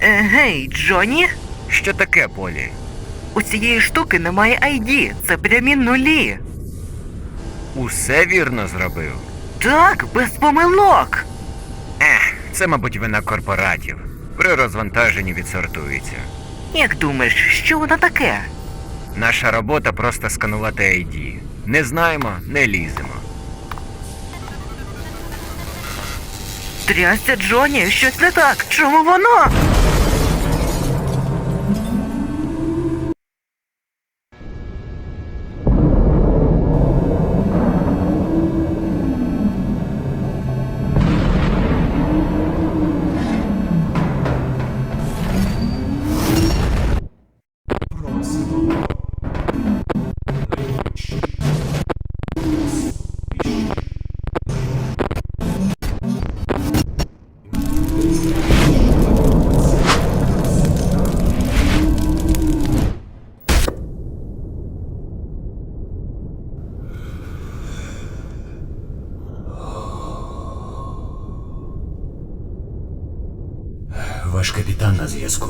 Е, Гей, Джоні! Що таке, Полі? У цієї штуки немає ID. Це прямі нулі. Усе вірно зробив. Так, без помилок. Ех, це, мабуть, вина корпоратів. При розвантаженні відсортується. Як думаєш, що воно таке? Наша робота просто сканувати ID. Не знаємо, не ліземо. Трясся, Джоні, щось не так. Чому воно? Ваш капітан на зв'язку.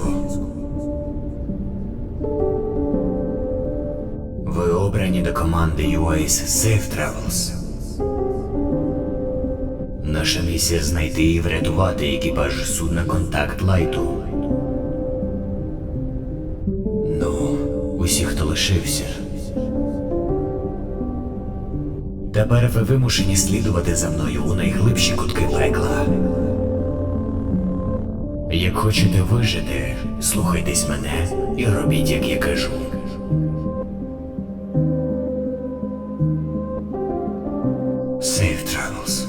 Ви обрані до команди UAS Safe Travels. Наша місія знайти і врятувати екіпаж судна Контакт Лайту. Ну, усі, хто лишився. Тепер ви вимушені слідувати за мною у найглибші кутки пекла. Як хочете вижити, слухайтесь мене і робіть, як я кажу. Safe Travels.